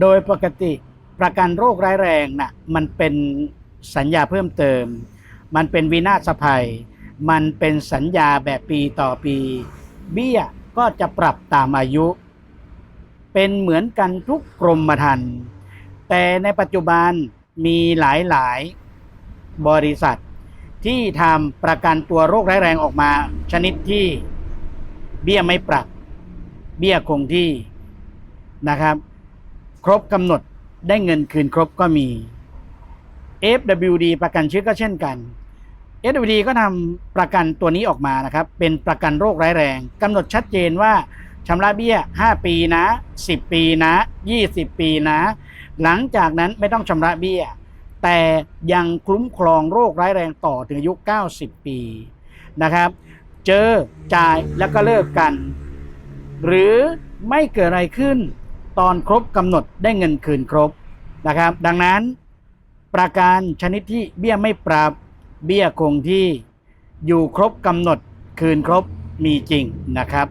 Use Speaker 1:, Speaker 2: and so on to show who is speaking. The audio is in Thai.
Speaker 1: โดยปกติประกันโรคร้ายแรงน่ะมันเป็นสัญญาเพิ่มเติม มันเป็นวินาศภัย มันเป็นสัญญาแบบปีต่อปี เบี้ยก็จะปรับตามอายุ เป็นเหมือนกันทุกกรมธรรม์แต่ในปัจจุบันมีหลายๆบริษัท ที่ทำประกันตัวโรคร้ายแรงออกมา ชนิดที่เบี้ยไม่ปรับ เบี้ยคงที่นะครับ ครบกำหนดได้เงินคืนครบก็มี FWD ประกันชีวิตก็เช่นกัน FWD ก็ทำประกันตัวนี้ออกมานะครับ เป็นประกันโรคร้ายแรงกำหนดชัดเจนว่าชำระเบี้ย 5 ปีนะ 10 ปีนะ 20 ปีนะ หลังจากนั้นไม่ต้องชำระเบี้ย แต่ยังคุ้มครองโรคร้ายแรงต่อถึงอายุ 90 ปีนะครับ เจอจ่ายแล้วก็เลิกกัน หรือไม่เกิดอะไรขึ้น ตอนครบกำหนดได้เงินคืนครบนะครับ ดังนั้นประการชนิดที่เบี้ยไม่ปรับเบี้ยคงที่อยู่ครบกำหนดคืนครบมีจริงนะครับ